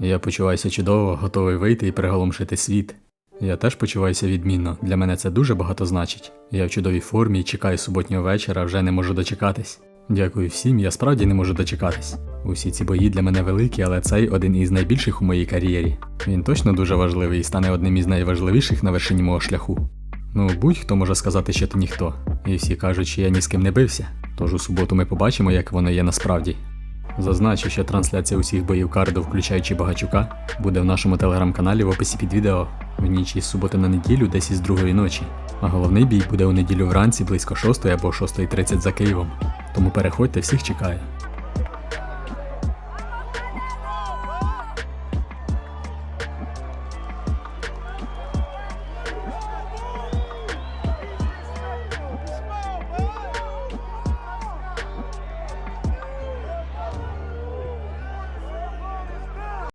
Я почуваюся чудово, готовий вийти і приголомшити світ. Я теж почуваюся відмінно, для мене це дуже багато значить. Я в чудовій формі чекаю суботнього вечора, вже не можу дочекатись. Дякую всім, я справді не можу дочекатись. Усі ці бої для мене великі, але цей один із найбільших у моїй кар'єрі. Він точно дуже важливий і стане одним із найважливіших на вершині мого шляху. Ну, будь-хто може сказати, що ти ніхто. І всі кажуть, що я ні з ким не бився. Тож у суботу ми побачимо, як воно є насправді. Зазначу, що трансляція усіх боїв карду, включаючи Багачука, буде в нашому телеграм-каналі в описі під відео в ніч із суботи на неділю, десь із другої ночі. А головний бій буде у неділю вранці близько 6 або 6.30 за Києвом. Тому переходьте, всіх чекаю.